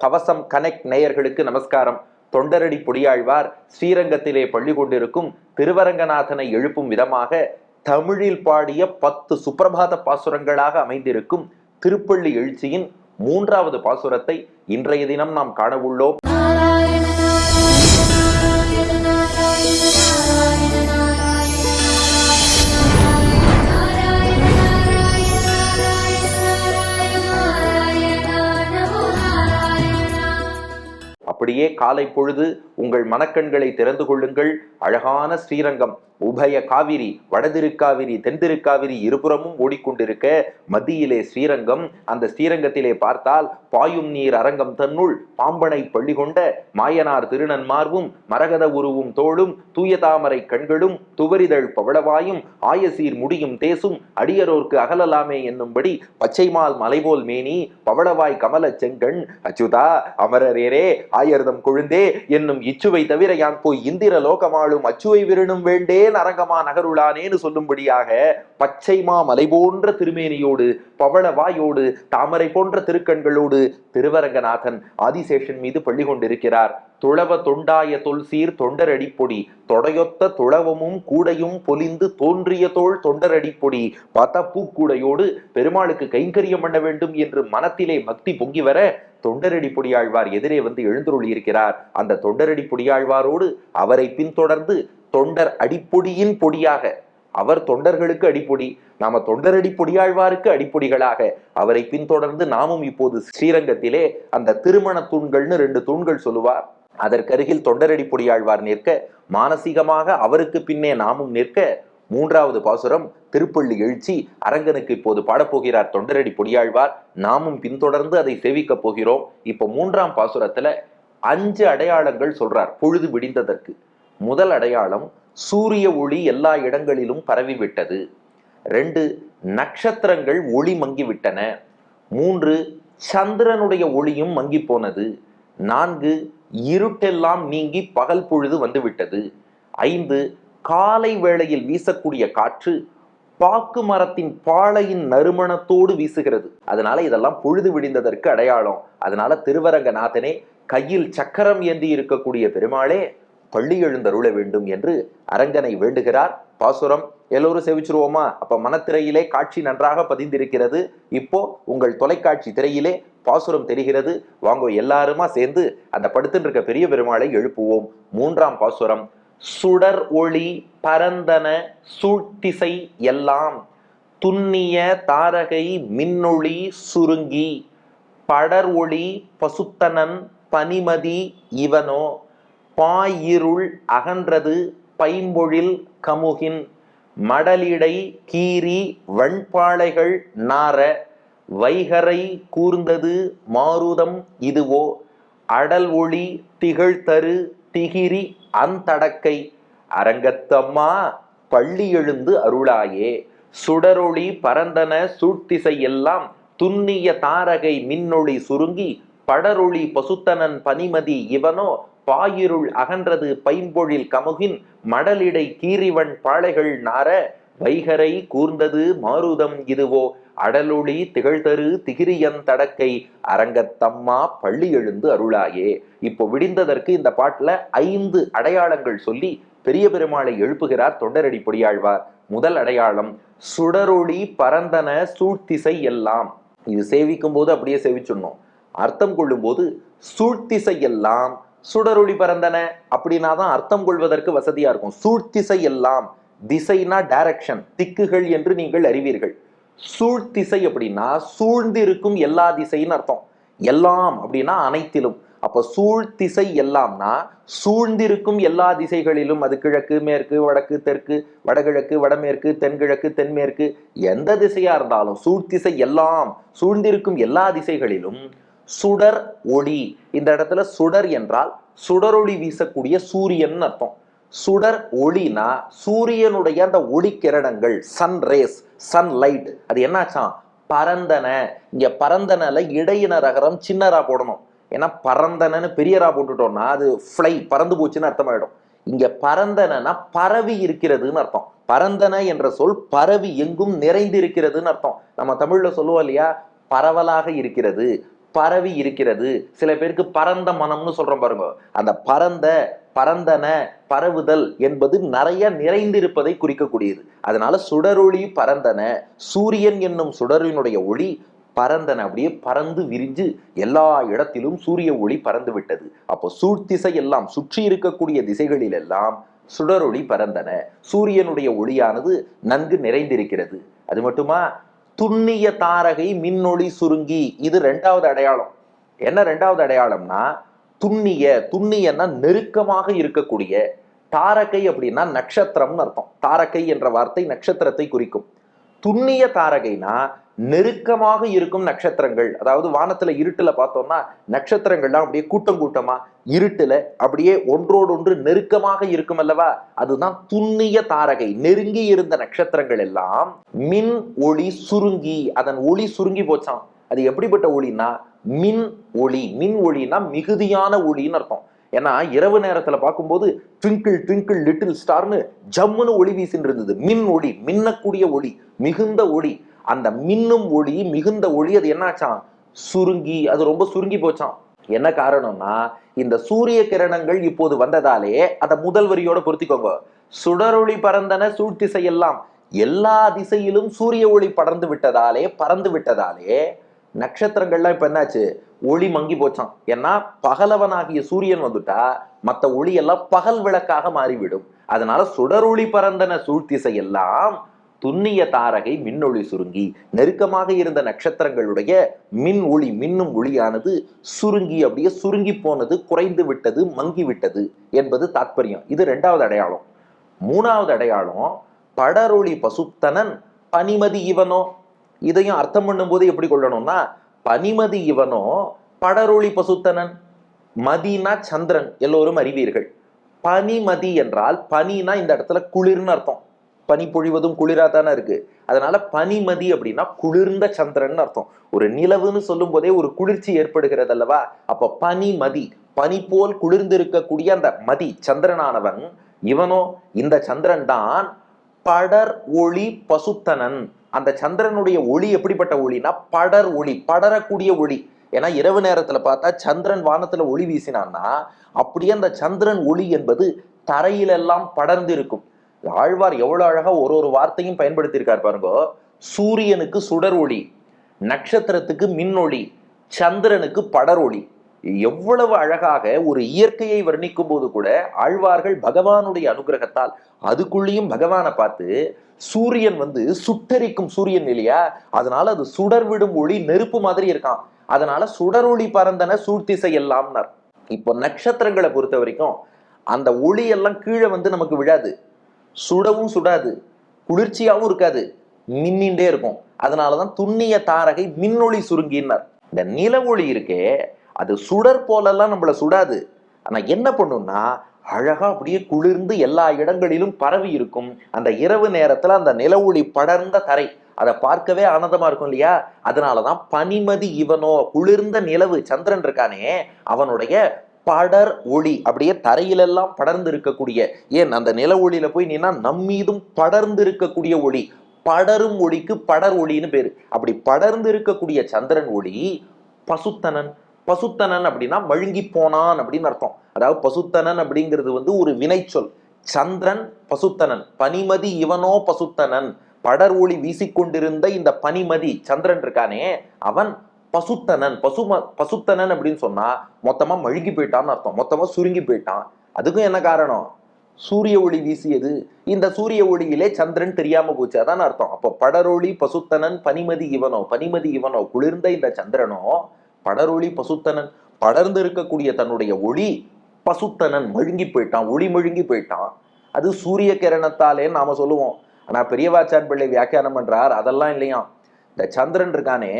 கவசம் கனெக்ட் நேயர்களுக்கு நமஸ்காரம். தொண்டரடி பொடியாழ்வார் ஸ்ரீரங்கத்திலே பள்ளி கொண்டிருக்கும் திருவரங்கநாதனை எழுப்பும் விதமாக தமிழில் பாடிய பத்து சுப்பிரபாத பாசுரங்களாக அமைந்திருக்கும் திருப்பள்ளி எழுச்சியின் மூன்றாவது பாசுரத்தை இன்றைய தினம் நாம் காணவுள்ளோம் அப்படியே காலை பொழுது உங்கள் மனக்கண்களை திறந்து கொள்ளுங்கள். அழகான ஸ்ரீரங்கம். உபய காவிரி வடதிருக்காவிரி தென்திருக்காவிரி இருபுறமும் ஓடிக்கொண்டிருக்க மத்தியிலே ஸ்ரீரங்கம் அந்த ஸ்ரீரங்கத்திலே பார்த்தால் பாயும் நீர் அரங்கம் தன்னுள் பாம்பனை பள்ளி கொண்ட மாயனார் திருநன்மார்வும் மரகத உருவும் தோளும் தூய தாமரை கண்களும் துவரிதழ் பவளவாயும் ஆயசீர் முடியும் தேசும் அடியரோர்க்கு அகலலாமே என்னும்படி பச்சைமால் மலைபோல் மேனி பவளவாய் கமல செங்கண் அச்சுதா அமரரேரே ஆயர்தம் கொழுந்தே என்னும் இச்சுவை தவிர யான் போய் இந்திர லோகமாளும் அச்சுவை விருணும் வேண்டேன் அரங்கமா நகருளானேன்னு சொல்லும்படியாக பச்சைமா மலை போன்ற திருமேனியோடு பவள வாயோடு தாமரை போன்ற திருக்கண்களோடு திருவரங்கநாதன் ஆதிசேஷன் மீது பள்ளி கொண்டிருக்கிறார். துளவ தொண்டாய தொல் சீர் தொண்டரடிப்பொடி தொடையொத்த துளவமும் கூடையும் பொலிந்து தோன்றிய தோல் தொண்டரடிப்பொடி பத பூக்கூடையோடு பெருமாளுக்கு கைங்கரியம் பண்ண வேண்டும் என்று மனத்திலே பக்தி பொங்கி வர தொண்டரடி பொடியாழ்வார் எதிரே வந்து எழுந்துருளி இருக்கிறார் அந்த தொண்டரடி பொடியாழ்வாரோடு அவரை பின்தொடர்ந்து தொண்டர் அடிப்பொடியின் பொடியாக. அவர் தொண்டர்களுக்கு அடிப்பொடி நாம தொண்டரடி பொடியாழ்வாருக்கு அடிப்பொடிகளாக. அவரை பின்தொடர்ந்து நாமும் இப்போது ஸ்ரீரங்கத்திலே அந்த திருமண தூண்கள்னு ரெண்டு தூண்கள் சொல்லுவார். அதற்கருகில் தொண்டரடி பொடியாழ்வார் நிற்க மானசீகமாக அவருக்கு பின்னே நாமும் நிற்க மூன்றாவது பாசுரம் திருப்பள்ளி எழுச்சி அரங்கனுக்கு இப்போது பாடப்போகிறார் தொண்டரடி பொடியாழ்வார் நாமும் பின்தொடர்ந்து அதை சேவிக்கப் போகிறோம். இப்போ மூன்றாம் பாசுரத்துல அஞ்சு அடையாளங்கள் சொல்றார் பொழுது விடிந்ததற்கு. முதல் அடையாளம் சூரிய ஒளி எல்லா இடங்களிலும் பரவிவிட்டது. ரெண்டு நட்சத்திரங்கள் ஒளி மங்கிவிட்டன. மூன்று சந்திரனுடைய ஒளியும் மங்கி போனது நான்கு இருட்டெல்லாம் நீங்கி பகல் பொழுது வந்துவிட்டது. ஐந்து காலை வேளையில் வீசக்கூடிய காற்று பாக்கு மரத்தின் பாளையின் நறுமணத்தோடு வீசுகிறது. அதனால இதெல்லாம் பொழுது விடிந்ததற்கு அடையாளம். அதனால திருவரங்கநாதனே கையில் சக்கரம் ஏந்தி இருக்கக்கூடிய பெருமாளே பள்ளி எழுந்தருள வேண்டும் என்று அரங்கனை வேண்டுகிறார். பாசுரம் எல்லோரும் செவிச்சிருவோமா? அப்ப மனத்திரையிலே காட்சி நன்றாக பதிந்திருக்கிறது. இப்போ உங்கள் தொலைக்காட்சி திரையிலே பாசுரம் தெரிகிறது. வாங்கோ எல்லாருமா சேர்ந்து அந்த படுத்துட்டு இருக்க பெரிய பெருமாளை எழுப்புவோம். மூன்றாம் பாசுரம் சுடர் ஒளி பரந்தன சூழ்த்திசை எல்லாம் துன்னிய தாரகை மின்னொளி சுருங்கி படர் ஒளி பசுத்தனன் பனிமதி இவனோ பாயிருள் அகன்றது பைம்பொழில் கமுகின் மடலிடை கீரி வண்பாளைகள் நார வைகரை கூர்ந்தது மாருதம் இதுவோ அடல் ஒளி திகழ்தரு திகிரி அந்தடக்கை அரங்கத்தம்மா பள்ளி எழுந்து அருளாயே சுடரொளி பரந்தன சூழ்த்திசை எல்லாம் துன்னிய தாரகை மின்னொளி சுருங்கி படரொளி பசுத்தனன் பனிமதி இவனோ பாயிருள் அகன்றது பைம்பொழில் கமுகின் மடலிடை கீரிவன் பாளைகள் நார வைகரை கூர்ந்தது மாருதம் இதுவோ. அடலொளி திகழ்தரு திகிரியன் தடக்கை அரங்கத்தம்மா பள்ளி எழுந்து அருளாயே. இப்போ விடிந்ததற்கு இந்த பாட்டுல ஐந்து அடையாளங்கள் சொல்லி பெரிய பெருமாளை எழுப்புகிறார் தொண்டரடி பொடியாழ்வார். முதல் அடையாளம் சுடரொளி பரந்தன சூழ்த்திசை எல்லாம். இது சேவிக்கும் போது அப்படியே சேவிச்சுடணும். அர்த்தம் கொள்ளும்போது சூழ்த்திசை எல்லாம் சுடரொளி பறந்தன அப்படின்னா தான் அர்த்தம் கொள்வதற்கு வசதியா இருக்கும். சூழ்த்திசை எல்லாம் திசைனா டைரக்ஷன் திக்குகள் என்று நீங்கள் அறிவீர்கள். சூழ்த்திசை அப்படின்னா சூழ்ந்திருக்கும் எல்லா திசைன்னு அர்த்தம். எல்லாம் அப்படின்னா அனைத்திலும். அப்ப சூழ்த்திசை எல்லாம்னா சூழ்ந்திருக்கும் எல்லா திசைகளிலும். அது கிழக்கு மேற்கு வடக்கு தெற்கு வடகிழக்கு வடமேற்கு தென்கிழக்கு தென்மேற்கு. எந்த திசையா இருந்தாலும் சூழ்த்திசை எல்லாம் சூழ்ந்திருக்கும் எல்லா திசைகளிலும் சுடர் ஒளி. இந்த இடத்துல சுடர் என்றால் சுடரொளி வீசக்கூடிய சூரியன் அர்த்தம். சுடர் ஒளினா சூரியனுடைய அந்த ஒளி கிரணங்கள் சன் ரேஸ் சன் லைட் அது என்னாச்சாம் பரந்தன. இங்க பரந்தனல இடையின ரகரம் சின்னரா போடணும். ஏன்னா பரந்தனன்னு பெரியரா போட்டுட்டோம்னா அது ஃப்ளை பறந்து போச்சுன்னு அர்த்தமாயிடும். இங்க பரந்தனா பரவி இருக்கிறதுன்னு அர்த்தம். பரந்தன என்ற சொல் பரவி எங்கும் நிறைந்திருக்கிறதுன்னு அர்த்தம். நம்ம தமிழ்ல சொல்லுவோம் இல்லையா? பரவலாக இருக்கிறது. பரவி இருக்கிறது. சில பேருக்கு பரந்த மனம்னு சொல்றோம் பாருங்க. அந்த பரந்த பரந்தன பரவுதல் என்பது நிறைய நிறைந்திருப்பதை குறிக்கக்கூடியது. அதனால சுடரொளி பரந்தன சூரியன் என்னும் சுடரினுடைய ஒளி பரந்தன. அப்படியே பறந்து விரிஞ்சு எல்லா இடத்திலும் சூரிய ஒளி பறந்து விட்டது. அப்போ சூழ்த்திசை எல்லாம் சுற்றி இருக்கக்கூடிய திசைகளில் எல்லாம் சுடரொளி பரந்தன. சூரியனுடைய ஒளியானது நன்கு நிறைந்திருக்கிறது. அது மட்டுமா? துண்ணிய தாரகை மின்னொளி சுருங்கி. இது ரெண்டாவது அடையாளம். என்ன ரெண்டாவது அடையாளம்னா துண்ணிய துண்ணியன்னா நெருக்கமாக இருக்கக்கூடிய தாரகை அப்படின்னா நட்சத்திரம்னு அர்த்தம். தாரகை என்ற வார்த்தை நட்சத்திரத்தை குறிக்கும். துண்ணிய தாரகைனா நெருக்கமாக இருக்கும் நட்சத்திரங்கள். அதாவது வானத்துல இருட்டுல பார்த்தோம்னா நட்சத்திரங்கள்லாம் அப்படியே கூட்டம் கூட்டமா இருட்டுல அப்படியே ஒன்றோடொன்று நெருக்கமாக இருக்கும் அல்லவா? அதுதான் துண்ணிய தாரகை நெருங்கி இருந்த நட்சத்திரங்கள் எல்லாம் மின் ஒளி சுருங்கி. அதன் ஒளி சுருங்கி போச்சான் அது எப்படிப்பட்ட ஒளினா மின் ஒளி. மின் ஒளினா மிகுதியான ஒளின்னு அர்த்தம். ஏன்னா இரவு நேரத்துல பார்க்கும்போது ட்விங்கிள் ட்விங்கிள் லிட்டில் ஸ்டார்னு ஜம்முன்னு ஒளி வீசின்னு இருந்தது மின் ஒளி மின்னக்கூடிய ஒளி மிகுந்த ஒளி. அந்த மின்னும் ஒளி மிகுந்த ஒளி அது என்னாச்சாம்? சுருங்கி அது ரொம்ப சுருங்கி போச்சாம். என்ன காரணம்னா இந்த சூரிய கிரணங்கள் இப்போது வந்ததாலே அதை முதல் வரியோட பொருத்திக்கோங்க. சுடரொளி பறந்தன சூழ்திசையெல்லாம் எல்லா திசையிலும் சூரிய ஒளி படர்ந்து விட்டதாலே பறந்து விட்டதாலே நட்சத்திரங்கள்லாம் இப்ப என்னாச்சு? ஒளி மங்கி போச்சான் ஏன்னா பகலவனாகிய சூரியன் வந்துட்டா மத்த ஒளி எல்லாம் பகல் விளக்காக மாறிவிடும். அதனால சுடரொளி பறந்தன சூழ்த்திசை எல்லாம் துண்ணிய தாரகை மின்னொளி சுருங்கி நெருக்கமாக இருந்த நட்சத்திரங்களுடைய மின் ஒளி மின்னும் ஒளியானது சுருங்கி அப்படியே சுருங்கி போனது குறைந்து விட்டது மங்கி விட்டது என்பது தாத்பரியம். இது ரெண்டாவது அடையாளம். மூணாவது அடையாளம் படரொளி பசுத்தனன் பனிமதி இவனோ. இதையும் அர்த்தம் பண்ணும்போது எப்படி கொள்ளணும்னா பனிமதி இவனோ படரொளி பசுத்தனன். மதினா சந்திரன் எல்லோரும் அறிவீர்கள். பனிமதி என்றால் பனினா இந்த இடத்துல குளிர்னு அர்த்தம். பனி பொழிவதும் குளிரா தானே இருக்கு. அதனால பனிமதி அப்படின்னா குளிர்ந்த சந்திரன் அர்த்தம். ஒரு நிலவுன்னு சொல்லும் போதே ஒரு குளிர்ச்சி ஏற்படுகிறது அல்லவா அப்ப பனிமதி பனி போல் குளிர்ந்திருக்கக்கூடிய அந்த மதி சந்திரனானவன் இவனோ இந்த சந்திரன் தான் படர் ஒளி பசுத்தனன். அந்த சந்திரனுடைய ஒளி எப்படிப்பட்ட ஒளினா படர் ஒளி படரக்கூடிய ஒளி. ஏன்னா இரவு நேரத்துல பார்த்தா சந்திரன் வானத்துல ஒளி வீசினான்னா அப்படியே அந்த சந்திரன் ஒளி என்பது தரையிலெல்லாம் படர்ந்து இருக்கும் ஆழ்வார் எவ்வளவு அழகா ஒரு ஒரு வார்த்தையும் பயன்படுத்தியிருக்கார் பாருங்க. சூரியனுக்கு சுடர் ஒளி நட்சத்திரத்துக்கு மின்னொளி சந்திரனுக்கு படர் ஒளி. எவ்வளவு அழகாக ஒரு இயற்கையை வர்ணிக்கும் போது கூட ஆழ்வார்கள் பகவானுடைய அனுகிரகத்தால் அதுக்குள்ளேயும் பகவானை பார்த்து சூரியன் வந்து சுட்டரிக்கும் சூரியன் இல்லையா? அதனால அது சுடர் விடும் ஒளி நெருப்பு மாதிரி இருக்கான் அதனால சுடர் ஒளி பறந்தன சூழ்த்திசை எல்லாம்னார். இப்போ நட்சத்திரங்களை பொறுத்த வரைக்கும் அந்த ஒளி எல்லாம் கீழே வந்து நமக்கு விழாது. சுடவும் சுடாது. குளிர்ச்சியாகவும் இருக்காது. மின்னின்றே இருக்கும். அதனாலதான் துண்ணிய தாரகை மின்னொளி சுருங்கினார். இந்த நில ஒளி இருக்கே அது சுடர் போலெல்லாம் நம்மளை சுடாது. ஆனால் என்ன பண்ணும்னா அழகாக அப்படியே குளிர்ந்து எல்லா இடங்களிலும் பரவி இருக்கும். அந்த இரவு நேரத்தில் அந்த நில ஒளி படர்ந்த தரை அதை பார்க்கவே ஆனந்தமாக இருக்கும் இல்லையா? அதனாலதான் பனிமதி இவனோ குளிர்ந்த நிலவு சந்திரன் இருக்கானே அவனுடைய படர் ஒளி அப்படியே தரையிலெல்லாம் படர்ந்து இருக்கக்கூடிய ஏன் அந்த நில ஒளியில போய் நீனா நம்மீதும் படர்ந்து இருக்கக்கூடிய ஒளி படரும் ஒளிக்கு படர் ஒளின்னு பேரு. அப்படி படர்ந்து இருக்கக்கூடிய சந்திரன் ஒளி பசுத்தனன் பசுத்தனன் அப்படின்னா மழுங்கி போனான் அப்படின்னு அர்த்தம். அதாவது பசுத்தனன் அப்படிங்கிறது வந்து ஒரு வினைச்சொல். சந்திரன் பசுத்தனன் பனிமதி இவனோ பசுத்தனன். படர் ஒளி வீசிக்கொண்டிருந்த இந்த பனிமதி சந்திரன் இருக்கானே அவன் பசுத்தனன். பசும பசுத்தனன் அப்படின்னு சொன்னா மொத்தமா மழுங்கி போயிட்டான்னு அர்த்தம். மொத்தமா சுருங்கி போயிட்டான். அதுக்கும் என்ன காரணம்? சூரிய ஒளி வீசியது. இந்த சூரிய ஒளியிலே சந்திரன் தெரியாம போச்சு. அதான் அர்த்தம். அப்போ படரொளி பசுத்தனன் பனிமதி இவனோ பனிமதி இவனோ குளிர்ந்த இந்த சந்திரனோ படரொளி பசுத்தனன் படர்ந்து இருக்கக்கூடிய தன்னுடைய ஒளி பசுத்தனன் மழுங்கி போயிட்டான் ஒளி மழுங்கி போயிட்டான். அது சூரிய கிரணத்தாலே நாம சொல்லுவோம். ஆனா பெரியவாச்சான் பிள்ளை வியாக்கியானம் பண்றார் அதெல்லாம் இல்லையா இந்த சந்திரன் இருக்கானே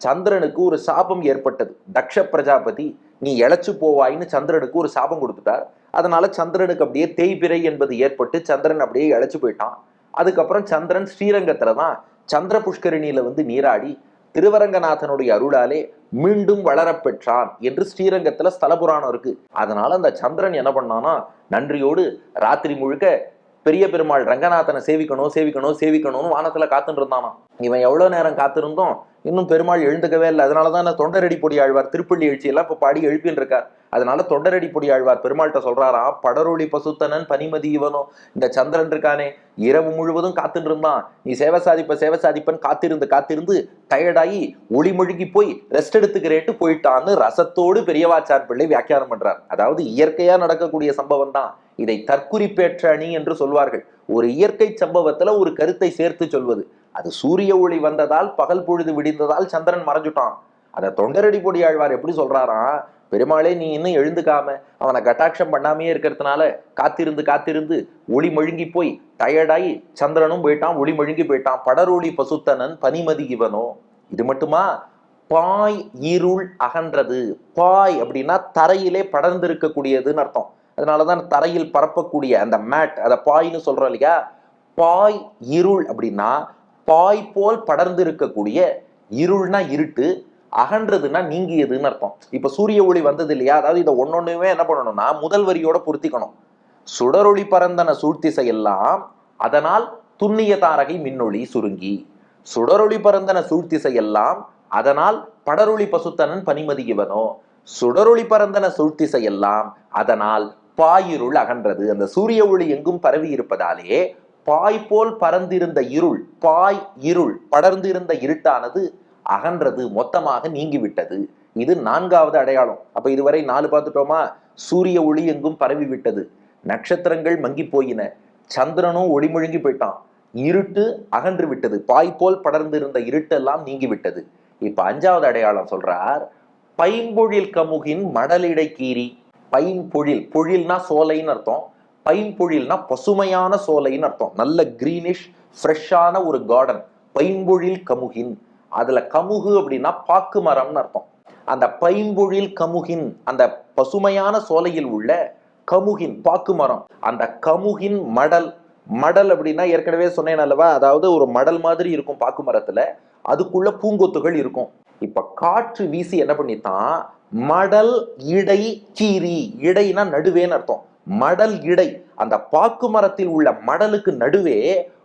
சந்திரனுக்கு ஒரு சாபம் ஏற்பட்டது. தக்ஷ பிரஜாபதி நீ இழைச்சு போவாயின்னு சந்திரனுக்கு ஒரு சாபம் கொடுத்துட்டார். அதனால சந்திரனுக்கு அப்படியே தேய்பிறை என்பது ஏற்பட்டு சந்திரன் அப்படியே இழைச்சு போயிட்டான். அதுக்கப்புறம் சந்திரன் ஸ்ரீரங்கத்துல தான் சந்திர புஷ்கரிணியில வந்து நீராடி திருவரங்கநாதனுடைய அருளாலே மீண்டும் வளரப்பெற்றான் என்று ஸ்ரீரங்கத்துல ஸ்தலபுராணம் இருக்கு. அதனால அந்த சந்திரன் என்ன பண்ணானா நன்றியோடு ராத்திரி முழுக்க பெரிய பெருமாள் ரங்கநாதனை சேவிக்கணும் சேவிக்கணும் சேவிக்கணும்னு வானத்துல காத்துட்டு இவன் எவ்வளவு நேரம் காத்திருந்தோம்? இன்னும் பெருமாள் எழுந்துக்கவே இல்லை. அதனாலதான் தொண்டரடி பொடி ஆழ்வார் திருப்பள்ளி எழுச்சியெல்லாம் இப்ப பாடி எழுப்பின்னு இருக்கார். அதனால தொண்டரடி பொடி ஆழ்வார் பெருமாள்கிட்ட சொல்றாரா படரொளி பசுத்தனன் பனிமதி இவனோ இந்த சந்திரன் இருக்கானே இரவு முழுவதும் காத்துட்டு இருந்தான். நீ சேவை சாதிப்ப சேவை சாதிப்பன் காத்திருந்து காத்திருந்து டயர்டாகி ஒளி முழுகி போய் ரெஸ்ட் எடுத்துக்கிறேட்டு போயிட்டான்னு ரசத்தோடு பெரியவாச்சார் பிள்ளை வியாக்கியானம் பண்றார். அதாவது இயற்கையா நடக்கக்கூடிய சம்பவம் தான் இதை தற்குறிப்பேற்ற அணி என்று சொல்வார்கள். ஒரு இயற்கை சம்பவத்துல ஒரு கருத்தை சேர்த்து சொல்வது. அது சூரிய ஒளி வந்ததால் பகல் பொழுது விடிந்ததால் சந்திரன் மறைஞ்சுட்டான். அதை தொண்டரடி பொடி ஆழ்வார் எப்படி சொல்றாராம் பெருமாளே நீ இன்னும் எழுந்துக்காம அவனை கட்டாட்சம் பண்ணாமையே இருக்கிறதுனால காத்திருந்து காத்திருந்து ஒளி மழுங்கி போய் டயர்டாகி சந்திரனும் போயிட்டான் ஒளி மழுங்கி போயிட்டான். படரொளி பசுத்தனன் பனிமதி இவனோ. இது மட்டுமா? பாய் இருள் அகன்றது. பாய் அப்படின்னா தரையிலே படர்ந்து இருக்கக்கூடியதுன்னு அர்த்தம். அதனாலதான் தரையில் பரப்பக்கூடிய அந்த மேட் அதை பாய்னு சொல்றோம் இல்லையா? பாய் இருள் அப்படின்னா பாய் போல் படர்ந்து இருக்கக்கூடிய இருள்னா இருட்டு அகன்றதுன்னா நீங்கியதுன்னு அர்த்தம். இப்ப சூரிய ஒளி வந்தது இல்லையா? அதாவது இதை ஒன்னொன்னுமே என்ன பண்ணணும்னா முதல் வரியோட பொருத்திக்கணும். சுடரொளி பரந்தன சூழ்த்திசை எல்லாம் அதனால் துண்ணிய தாரகை மின்னொளி சுருங்கி சுடரொளி பரந்தன சூழ்த்திசை எல்லாம் அதனால் படரொளி பசுத்தனன் பனிமதி இவனோ சுடரொளி பரந்தன சூழ்த்திசை எல்லாம் அதனால் பாயிருள் அகன்றது. அந்த சூரிய ஒளி எங்கும் பரவி இருப்பதாலே பாய் போல் பறந்திருந்த இருள் பாய் இருள் படர்ந்திருந்த இருட்டானது அகன்றது மொத்தமாக நீங்கிவிட்டது. இது நான்காவது அடையாளம். அப்ப இதுவரை நாலு பார்த்துட்டோமா? சூரிய ஒளி எங்கும் பரவி விட்டது. நட்சத்திரங்கள் மங்கி போயின. சந்திரனும் ஒளி முழுங்கி போயிட்டான். இருட்டு அகன்று விட்டது. பாய் போல் படர்ந்திருந்த இருட்டெல்லாம் நீங்கி விட்டது இப்ப அஞ்சாவது அடையாளம் சொல்றார் பைம்பொழில் கமுகின் மடலிடை கீரி பைம்பொழில் பொழில்னா சோலைன்னு அர்த்தம். பைம்பொழில்னா பசுமையான சோலைன்னு அர்த்தம். நல்ல கிரீனிஷ் ஃப்ரெஷ்ஷான ஒரு கார்டன் பைம்பொழில் கமுகின். அதுல கமுகு அப்படின்னா பாக்கு மரம்னு அர்த்தம். அந்த பைம்பொழில் கமுகின் அந்த பசுமையான சோலையில் உள்ள கமுகின் பாக்கு மரம். அந்த கமுகின் மடல் மடல் அப்படின்னா ஏற்கனவே சொன்னேன் அல்லவா? அதாவது ஒரு மடல் மாதிரி இருக்கும் பாக்கு மரத்துல. அதுக்குள்ள பூங்கொத்துகள் இருக்கும். இப்ப காற்று வீசி என்ன பண்ணித்தான் மடல் இடை கீரி இடைனா நடுவேன்னு அர்த்தம். மடல் இடை. அந்த பாக்கு மரத்தில் உள்ள மடலுக்கு நடுவே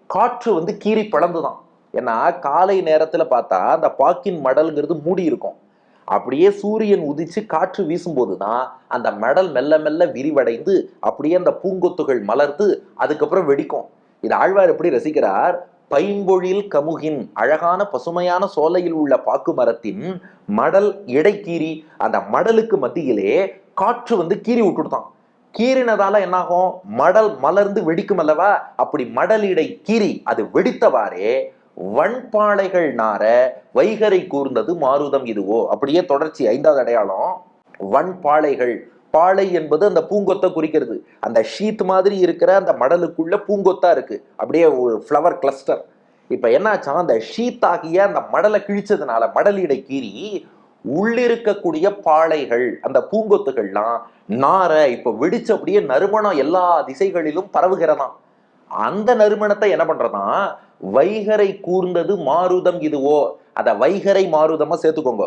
காற்று வந்து கீறி பிளந்துதான் ஏன்னா காலை நேரத்துல பார்த்தா அந்த பாக்கின் மடல்ங்கிறது மூடி இருக்கும். அப்படியே சூரியன் உதிச்சு காற்று வீசும்போது தான் அந்த மடல் மெல்ல மெல்ல விரிவடைந்து அப்படியே அந்த பூங்கொத்துகள் மலர்ந்து அதுக்கப்புறம் வெடிக்கும். இது ஆழ்வார் எப்படி ரசிக்கிறார்? பைம்பொழில் கமுகின் அழகான பசுமையான சோலையில் உள்ள பாக்கு மரத்தின் மடல் இடைக்கீறி அந்த மடலுக்கு மத்தியிலே காற்று வந்து கீறி விட்டுடுதான். கீறினதால என்னாகும்? மடல் மலர்ந்து வெடிக்கும் அல்லவா? அப்படி மடல் இடை கீறி அது வெடித்தவாறே வண்பாளைகள் நார வைகரை கூர்ந்தது மாருதம் இதுவோ? அப்படியே தொடர்ச்சி ஐந்தாவது அடையாளம். வண்பாளைகள் பாளை என்பது அந்த பூங்கொத்தை குறிக்கிறது. அந்த ஷீத் மாதிரி இருக்கிற அந்த மடலுக்குள்ள பூங்கொத்தா இருக்கு. அப்படியே ஒரு ஃப்ளவர் கிளஸ்டர் இப்ப என்னாச்சா அந்த ஷீத் ஆகிய அந்த மடலை கிழிச்சதுனால மடலிடை கீறி உள்ளிருக்கக்கூடிய பாளைகள் அந்த பூங்கொத்துகள்லாம் நார இப்ப வெடிச்சு அப்படியே நறுமணம் எல்லா திசைகளிலும் பரவுகிறதாம். அந்த நறுமணத்தை என்ன பண்றதான் வைகரை கூர்ந்தது மாருதம் இதுவோ? அத வைகரை மாருதமா சேர்த்துக்கோங்க.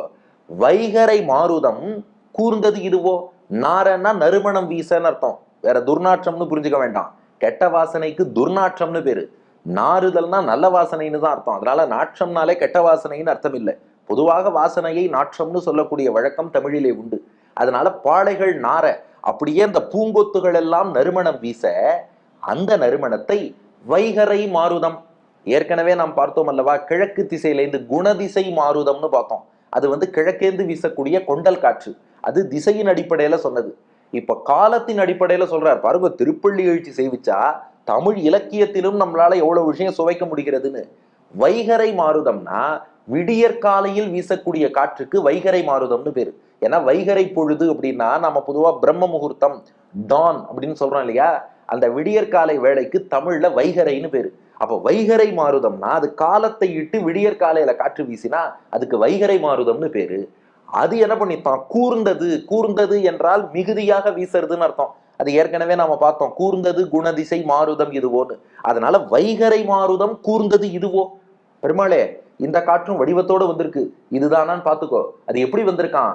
வைகரை மாருதம் கூர்ந்தது இதுவோ? நாரன்னா நறுமணம் வீசன்னு அர்த்தம். வேற துர்நாற்றம்னு புரிஞ்சுக்க வேண்டாம். கெட்ட வாசனைக்கு துர்நாற்றம்னு பேரு. நாறுதல்னா நல்ல வாசனைன்னு தான் அர்த்தம். அதனால நாற்றம்னாலே கெட்ட வாசனைன்னு அர்த்தம் இல்லை பொதுவாக வாசனையை நாற்றம்னு சொல்லக்கூடிய வழக்கம் தமிழிலே உண்டு. அதனால பாடைகள் நார அப்படியே அந்த பூங்கொத்துகள் எல்லாம் நறுமணம் வீச அந்த நறுமணத்தை வைகரை மாருதம் ஏற்கனவே நாம் பார்த்தோம் அல்லவா கிழக்கு திசையிலேருந்து குணதிசை மாறுதம்னு பார்த்தோம். அது வந்து கிழக்கேந்து வீசக்கூடிய கொண்டல் காற்று. அது திசையின் அடிப்படையில சொன்னது. இப்ப காலத்தின் அடிப்படையில சொல்றார் பாருங்க திருப்பள்ளி எழுச்சி செய்விச்சா தமிழ் இலக்கியத்திலும் நம்மளால எவ்வளவு விஷயம் சுவைக்க முடிகிறதுன்னு. வைகரை மாறுதம்னா விடியற்காலையில் வீசக்கூடிய காற்றுக்கு வைகரை மாறுதம்னு பேரு. ஏன்னா வைகரை பொழுது அப்படின்னா நம்ம பொதுவா பிரம்ம முகூர்த்தம் டான் அப்படின்னு சொல்றோம் இல்லையா? அந்த விடியற்காலை வேலைக்கு தமிழ்ல வைகரைன்னு பேரு. அப்ப வைகரை மாருதம்னா அது காலத்தை இட்டு விடியற்காலையில காற்று வீசினா அதுக்கு வைகரை மாருதம்னு பேரு. அது என்ன பண்ணித்தான்? கூர்ந்தது. கூர்ந்தது என்றால் மிகுதியாக வீசுறதுன்னு அர்த்தம். அது ஏற்கனவே நாம பார்த்தோம். கூர்ந்தது குணதிசை மாருதம் இதுவோன்னு. அதனால வைகரை மாருதம் கூர்ந்தது இதுவோ? பெருமாளே இந்த காற்றும் வடிவத்தோட வந்திருக்கு. இதுதானான்னு பாத்துக்கோ அது எப்படி வந்திருக்கான்?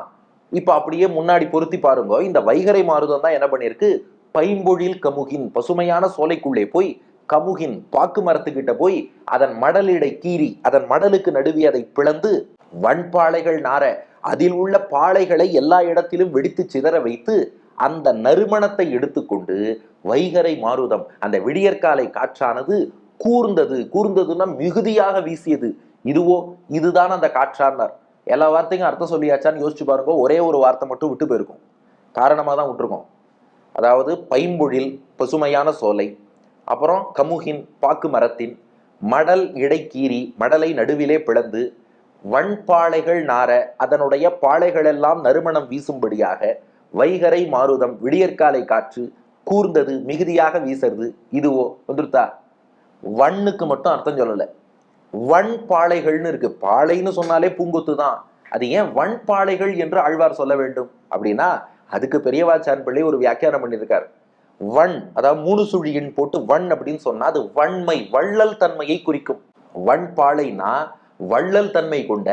இப்ப அப்படியே முன்னாடி பொருத்தி பாருங்க. இந்த வைகரை மாருதம் தான் என்ன பண்ணிருக்கு பைம்பொழில் கமுகின் பசுமையான சோலைக்குள்ளே போய் கமுகின் பாக்கு மரத்துக்கிட்ட போய் அதன் மடலிடை கீறி அதன் மடலுக்கு நடுவே அதை பிளந்து வண்பாளைகள் நார அதில் உள்ள பாளைகளை எல்லா இடத்திலும் வெடித்து சிதற வைத்து அந்த நறுமணத்தை எடுத்துக்கொண்டு வைகரை மாருதம் அந்த விடியற்காலை காற்றானது கூர்ந்தது. கூர்ந்ததுன்னா மிகுதியாக வீசியது. இதுவோ இதுதான் அந்த காற்றானார் எல்லா வார்த்தையும் அர்த்தம் சொல்லியாச்சான்னு யோசிச்சு பாருங்க. ஒரே ஒரு வார்த்தை மட்டும் விட்டு போயிருக்கும். காரணமாக தான் விட்டுருக்கோம். அதாவது பைம்பொழில் பசுமையான சோலை அப்புறம் கமுகின் பாக்கு மரத்தின் மடல் இடைக்கீறி மடலை நடுவிலே பிளந்து வண்பாளைகள் நார அதனுடைய பாளைகளெல்லாம் நறுமணம் வீசும்படியாக வைகரை மாருதம் விடியற்காலை காற்று கூர்ந்தது மிகுதியாக வீசுறது இதுவோ வந்துருத்தா? வண்ணுக்கு மட்டும் அர்த்தம் சொல்லலை. வண் பாளைகள்னு இருக்கு. பாளைன்னு சொன்னாலே பூங்கொத்து தான் அது ஏன் வண் பாளைகள் என்று ஆழ்வார் சொல்ல வேண்டும்? அப்படின்னா அதுக்கு பெரியவாச்சான் பிள்ளை ஒரு வியாக்கியானம் பண்ணியிருக்கார். வன் அதாவது மூணு சுழியின் போட்டு வன் அப்படின்னு சொன்னா அது வன்மை வள்ளல் தன்மையை குறிக்கும். வன் பாளைனா வள்ளல் தன்மை கொண்ட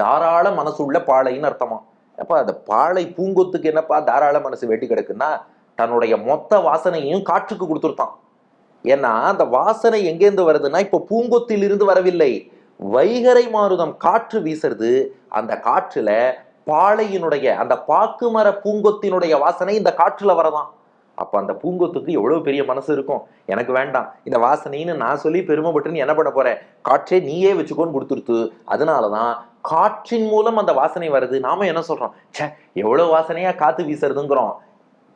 தாராள மனசுள்ள பாளைன்னு அர்த்தமா. அப்ப அந்த பாளை பூங்கொத்துக்கு என்னப்பா தாராள மனசு வெட்டி கிடக்குன்னா தன்னுடைய மொத்த வாசனையையும் காற்றுக்கு கொடுத்துருத்தான். ஏன்னா அந்த வாசனை எங்கேருந்து வருதுன்னா இப்போ பூங்கொத்திலிருந்து வரவில்லை. வைகரை மாருதம் காற்று வீசுறது அந்த காற்றுல பாளையினுடைய அந்த பாக்குமர பூங்கொத்தினுடைய வாசனை இந்த காற்றுல வரதான். அப்போ அந்த பூங்கொத்துக்கு எவ்வளவு பெரிய மனசு இருக்கும்? எனக்கு வேண்டாம். இந்த வாசனைன்னு நான் சொல்லி பெருமைப்பட்டுன்னு என்ன பண்ண போகிறேன் காற்றே நீயே வச்சுக்கோன்னு கொடுத்துருத்து. அதனாலதான் காற்றின் மூலம் அந்த வாசனை வருது. நாம என்ன சொல்றோம்? ச்சே எவ்வளவு வாசனையா காத்து வீசுறதுங்கிறோம்.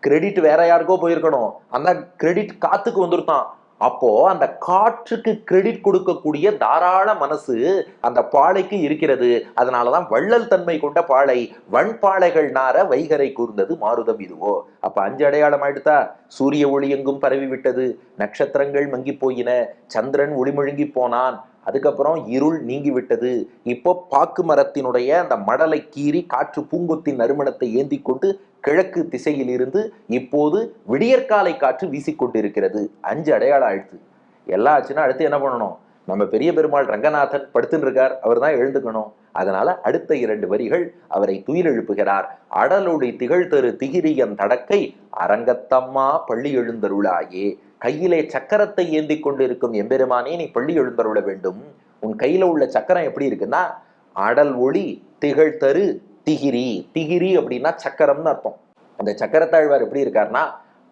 கிரெடிட் வேற யாருக்கோ போயிருக்கணும். அந்த கிரெடிட் காத்துக்கு வந்துருத்தான் அப்போ அந்த காற்றுக்கு கிரெடிட் கொடுக்கக்கூடிய தாராள மனசு அந்த பாலைக்கு இருக்கிறது. அதனாலதான் வள்ளல் தன்மை கொண்ட பாலை வண்பாலைகள் நார வைகரை கூர்ந்தது மாருதம் இதுவோ. அப்ப அஞ்சு அடையாளம் ஆயிடுதா சூரிய ஒளி எங்கும் பரவி விட்டது நட்சத்திரங்கள் மங்கி போயின. சந்திரன் ஒளிமொழுங்கி போனான். அதுக்கப்புறம் இருள் நீங்கிவிட்டது. இப்போ பாக்கு மரத்தினுடைய அந்த மடலை கீறி காற்று பூங்கொத்தின் நறுமணத்தை ஏந்தி கொண்டு கிழக்கு திசையில் இருந்து இப்போது விடியற்காலை காற்று வீசிக்கொண்டிருக்கிறது. அஞ்சு அடையாளம் ஆயிடுச்சு எல்லாம் ஆச்சுன்னா அடுத்து என்ன பண்ணணும்? நம்ம பெரிய பெருமாள் ரங்கநாதன் படுத்துன்னு இருக்கார் அவர் தான் எழுந்துக்கணும். அதனால அடுத்த இரண்டு வரிகள் அவரை துயில் எழுப்புகிறார் அடலொளி திகழ் தரு திகிரியன் தடக்கை அரங்கத்தம்மா பள்ளி எழுந்தருளாயே. கையிலே சக்கரத்தை ஏந்தி கொண்டிருக்கும் எம்பெருமானே நீ பள்ளி எழுந்தருள வேண்டும். உன் கையில உள்ள சக்கரம் எப்படி இருக்குன்னா அடல் ஒளி திகழ் தரு திகிரி. திகிரி அப்படின்னா சக்கரம்னு அர்த்தம். அந்த சக்கரத்தாழ்வார் எப்படி இருக்காருன்னா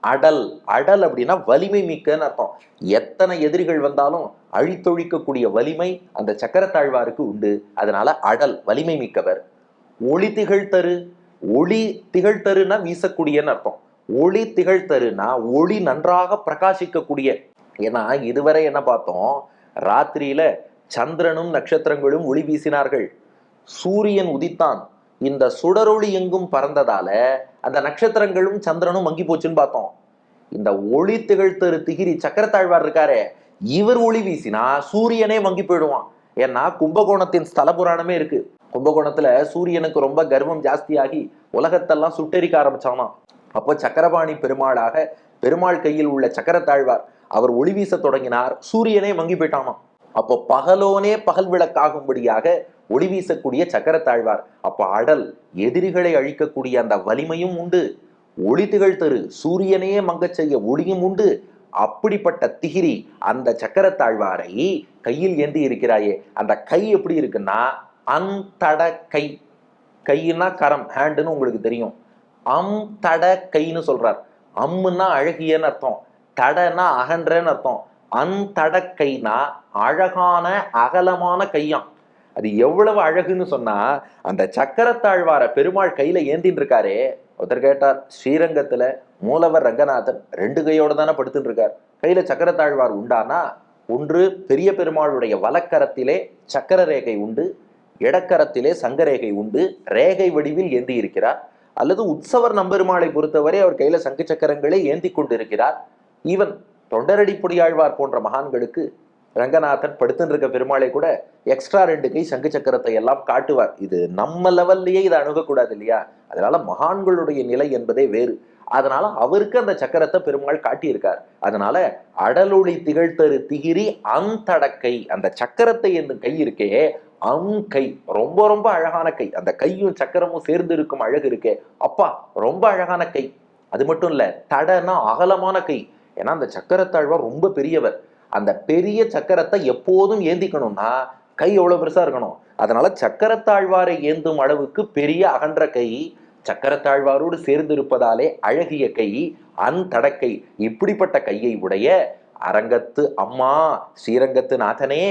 அடல் அடல் அப்படின்னா வலிமை மிக்கன்னு அர்த்தம். எத்தனை எதிரிகள் வந்தாலும் அழித்தொழிக்கக்கூடிய வலிமை அந்த சக்கரத்தாழ்வாருக்கு உண்டு. அதனால அடல் வலிமை மிக்கவர். ஒளி திகழ் தரு. ஒளி திகழ் தருன்னா வீசக்கூடியன்னு அர்த்தம். ஒளி திகழ் ஒளி நன்றாக பிரகாசிக்கக்கூடிய. ஏன்னா இதுவரை என்ன பார்த்தோம்? ராத்திரியில சந்திரனும் நட்சத்திரங்களும் ஒளி வீசினார்கள். சூரியன் உதித்தான். இந்த சுடரொளி எங்கும் பறந்ததால அந்த நட்சத்திரங்களும் சந்திரனும் மங்கி போச்சுன்னு பார்த்தோம். இந்த ஒளி திகழ்த்தரு திகிரி சக்கரத்தாழ்வார் இருக்காரே இவர் ஒளி வீசினா சூரியனே மங்கி போயிடுவான். ஏன்னா கும்பகோணத்தின் ஸ்தல புராணமே இருக்கு. கும்பகோணத்துல சூரியனுக்கு ரொம்ப கர்வம் ஜாஸ்தியாகி உலகத்தெல்லாம் சுட்டெரிக்க ஆரம்பிச்சானாம். அப்போ சக்கரபாணி பெருமாளாக பெருமாள் கையில் உள்ள சக்கரத்தாழ்வார் அவர் ஒளி வீச தொடங்கினார். சூரியனே மங்கி போயிட்டானாம். அப்போ பகலோனே பகல் விளக்காகும்படியாக ஒளி வீசக்கூடிய சக்கரத்தாழ்வார். அப்போ அடல் எதிரிகளை அழிக்கக்கூடிய அந்த வலிமையும் உண்டு. ஒளி திகழ் தரு சூரியனையே மங்கச் செய்ய ஒளியும் உண்டு. அப்படிப்பட்ட திகிரி அந்த சக்கரத்தாழ்வாரை கையில் ஏந்தி இருக்கிறாயே. அந்த கை எப்படி இருக்குன்னா அந்தட கை. கைன்னா கரம் ஹேண்டுன்னு உங்களுக்கு தெரியும். அம் தட கைன்னு சொல்றார். அம்முன்னா அழகியன்னு அர்த்தம். தடனா அகன்றன்னு அர்த்தம். அந்தட கைனா அழகான அகலமான கையாம். அது எவ்வளவு அழகுன்னு சொன்னா அந்த சக்கரத்தாழ்வார பெருமாள் கையில ஏந்தின்னு இருக்காரே ஒருத்தர் கேட்டார் ஸ்ரீரங்கத்துல மூலவர் ரங்கநாதன் ரெண்டு கையோட தானே படுத்துட்டு இருக்கார் கையில சக்கரத்தாழ்வார் உண்டானா? ஒன்று பெரிய பெருமாளுடைய வலக்கரத்திலே சக்கர ரேகை உண்டு இடக்கரத்திலே சங்கரேகை உண்டு ரேகை வடிவில் ஏந்தி இருக்கிறார் அல்லது உற்சவர் நம்பெருமாளை பொறுத்தவரை அவர் கையில சங்கு சக்கரங்களை ஏந்தி கொண்டிருக்கிறார். ஈவன் தொண்டரடி பொடியாழ்வார் போன்ற மகான்களுக்கு ரங்கநாதன் படுத்துருக்க பெருமாளை கூட எக்ஸ்ட்ரா ரெண்டு கை சங்கு சக்கரத்தை எல்லாம் காட்டுவார். இது நம்ம லெவல்லையே இதை அணுகக்கூடாது இல்லையா? அதனால மகான்களுடைய நிலை என்பதே வேறு. அதனால அவருக்கு அந்த சக்கரத்தை பெருமாள் காட்டியிருக்கார். அதனால அடலொளி திகழ்த்தரு திகிரி அந்தடக்கை அந்த சக்கரத்தை என்னும் கை இருக்கே அம் கை. ரொம்ப ரொம்ப அழகான கை. அந்த கையும் சக்கரமும் சேர்ந்து இருக்கும் அழகு இருக்கே. அப்பா ரொம்ப அழகான கை. அது மட்டும் இல்ல தடனா அகலமான கை. ஏன்னா அந்த சக்கரத்தாழ்வார் ரொம்ப பெரியவர். அந்த பெரிய சக்கரத்தை எப்போதும் ஏந்திக்கணும்னா கை எவ்வளவு பெருசா இருக்கணும்? அதனால சக்கரத்தாழ்வாரை ஏந்தும் அளவுக்கு பெரிய அகன்ற கை சக்கரத்தாழ்வாரோடு சேர்ந்து இருப்பதாலே அழகிய கை அந்தடக்கை இப்படிப்பட்ட கையை உடைய அரங்கத்து அம்மா ஸ்ரீரங்கத்து நாதனே.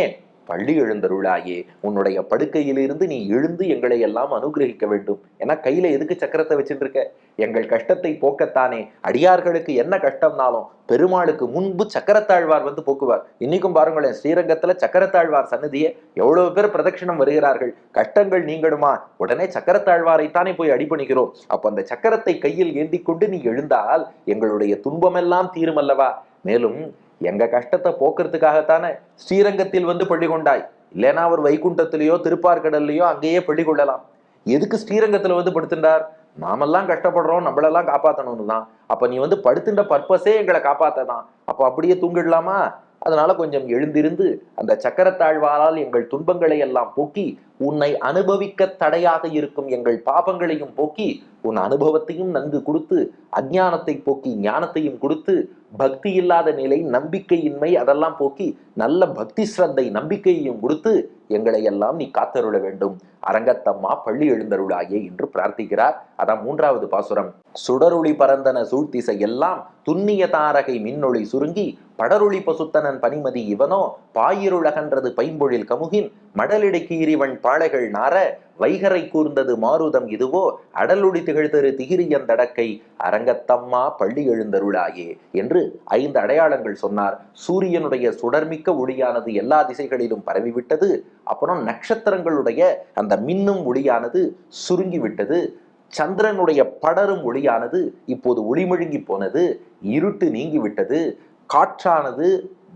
பள்ளி எழுந்தருளாயே. உன்னுடைய படுக்கையிலிருந்து நீ எழுந்து எங்களை எல்லாம் அனுகிரகிக்க வேண்டும். ஏன்னா கையில எதுக்கு சக்கரத்தை வச்சுட்டு இருக்க எங்கள் கஷ்டத்தை போக்கத்தானே. அடியார்களுக்கு என்ன கஷ்டம்னாலும் பெருமாளுக்கு முன்பு சக்கரத்தாழ்வார் வந்து போக்குவார். இன்னைக்கும் பாருங்களேன் ஸ்ரீரங்கத்துல சக்கரத்தாழ்வார் சன்னதியை எவ்வளவு பேர் பிரதட்சிணம் வருகிறார்கள். கஷ்டங்கள் நீங்களுமா உடனே சக்கரத்தாழ்வாரைத்தானே போய் அடிபணிக்கிறோம். அப்ப அந்த சக்கரத்தை கையில் ஏந்தி கொண்டு நீ எழுந்தால் எங்களுடைய துன்பமெல்லாம் தீருமல்லவா? மேலும் எங்க கஷ்டத்தை போக்குறதுக்காகத்தானே ஸ்ரீரங்கத்தில் வந்து பள்ளி கொண்டாய் இல்லைன்னா அவர் வைகுண்டத்திலேயோ திருப்பார்கடல்லையோ அங்கேயே பள்ளி கொள்ளலாம் எதுக்கு ஸ்ரீரங்கத்துல வந்து படுத்துட்டார் நாமெல்லாம் கஷ்டப்படுறோம் நம்மளெல்லாம் காப்பாத்தணும்னு தான். அப்ப நீ வந்து படுத்துட்ட பர்பஸே எங்களை காப்பாத்ததான். அப்ப அப்படியே தூங்கிடலாமா? அதனால கொஞ்சம் எழுந்திருந்து அந்த சக்கரத்தாழ்வாரால் எங்கள் துன்பங்களை எல்லாம் போக்கி உன்னை அனுபவிக்க தடையாக இருக்கும் எங்கள் பாபங்களையும் போக்கி உன் அனுபவத்தையும் நன்கு கொடுத்து அஞ்ஞானத்தை போக்கி ஞானத்தையும் கொடுத்து பக்தி இல்லாத நிலை நம்பிக்கையின்மை அதெல்லாம் போக்கி நல்ல பக்தி ஸ்ரத்தை நம்பிக்கையையும் கொடுத்து எங்களை எல்லாம் நீ காத்தருள வேண்டும். அரங்கத்தம்மா பள்ளி எழுந்தருளாயே என்று பிரார்த்திக்கிறார். அதான் மூன்றாவது பாசுரம். சுடருளி பரந்தன சூழ்த்திசை எல்லாம் துண்ணிய தாரகை மின்னொளி சுருங்கி படருளி பசுத்தனன் பனிமதி இவனோ பாயிருளகன்றது பைம்பொழில் கமுகின் மடலிடை கீறிவன் பாளைகள் நார வைகரை கூர்ந்தது மாருதம் இதுவோ? அடலுடி திகழ்தரு திகிரியந்தடக்கை அரங்கத்தம்மா பள்ளி எழுந்தருளாயே என்று ஐந்து அடையாளங்கள் சொன்னார். சூரியனுடைய சுடர்மிக்க ஒளியானது எல்லா திசைகளிலும் பரவிவிட்டது. அப்புறம் நட்சத்திரங்களுடைய அந்த மின்னும் ஒளியானது சுருங்கி விட்டது சந்திரனுடைய படரும் ஒளியானது இப்போது ஒளிமழுங்கி போனது. இருட்டு நீங்கிவிட்டது. காற்றானது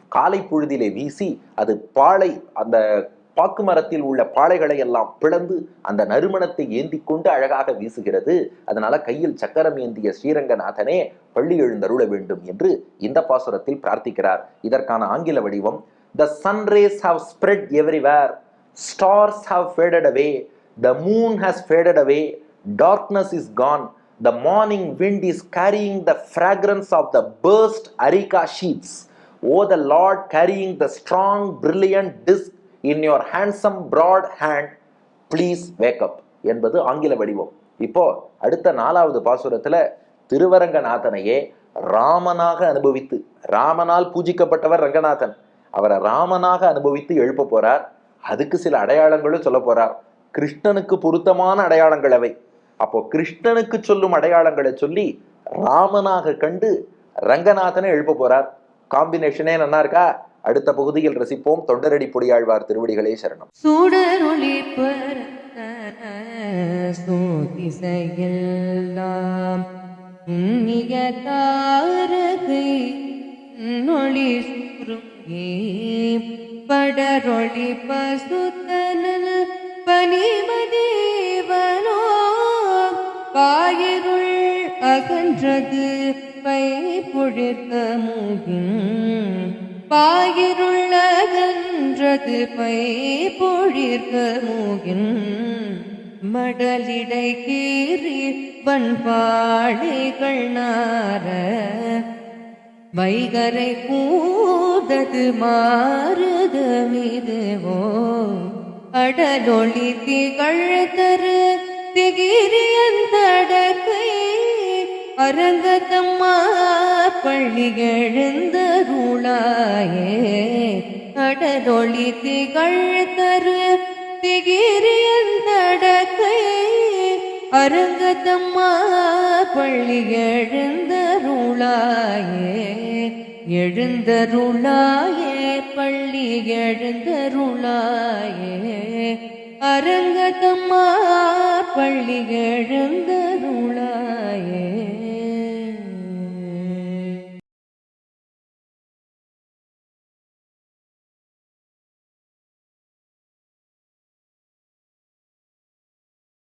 காலை பொழுதிலே வீசி அது பாலை அந்த பாக்கு மரத்தில் உள்ள பாளைகளை எல்லாம் பிளந்து அந்த நறுமணத்தை ஏந்தி கொண்டு அழகாக வீசுகிறது. அதனால கையில் சக்கரம் ஏந்திய ஸ்ரீரங்கநாதனே பள்ளி எழுந்தருள வேண்டும் என்று இந்த பாசுரத்தில் பிரார்த்திக்கிறார். இதற்கான ஆங்கில வடிவம் the sun rays have spread everywhere stars have faded away the moon has faded away darkness is gone the morning wind is carrying the fragrance of the first areca sheets O the lord carrying the strong brilliant disc in your handsome broad hand please wake up என்பது ஆங்கில வடிவம். இப்போ அடுத்த நாலாவது பாசுரத்தில் திருவரங்கநாதனையே ராமனாக அனுபவித்து ராமனால் பூஜிக்கப்பட்டவர் ரங்கநாதன். அவரை ராமனாக அனுபவித்து எழுப்ப போறார். அதுக்கு சில அடையாளங்களும் சொல்ல போறார். கிருஷ்ணனுக்கு பொருத்தமான அடையாளங்கள் அவை. அப்போ கிருஷ்ணனுக்கு சொல்லும் அடையாளங்களை சொல்லி ராமனாக கண்டு ரங்கநாதனை எழுப்ப போறார். காம்பினேஷனே நல்லா இருக்கா? அடுத்த பகுதியில் ரசிப்போம். தொண்டரடி பொடியாழ்வார் திருவடிகளே சரணம். சுடரொளி கைகரை கூதது மாறுத மீதுவோ அடலொளி திகழ் தரு திகிரியந்தடக்கை அரங்கத்தம்மா பள்ளி எழுந்தருளாயே. அடலொளி திகழ் தரு திகிரியந்தடக்கை அரங்கதம்மா பள்ளி எழுந்தருளாயே எழுந்தருளாயே பள்ளி எழுந்தருளாயே. அரங்கதம்மா பள்ளி எழுந்தருளாயே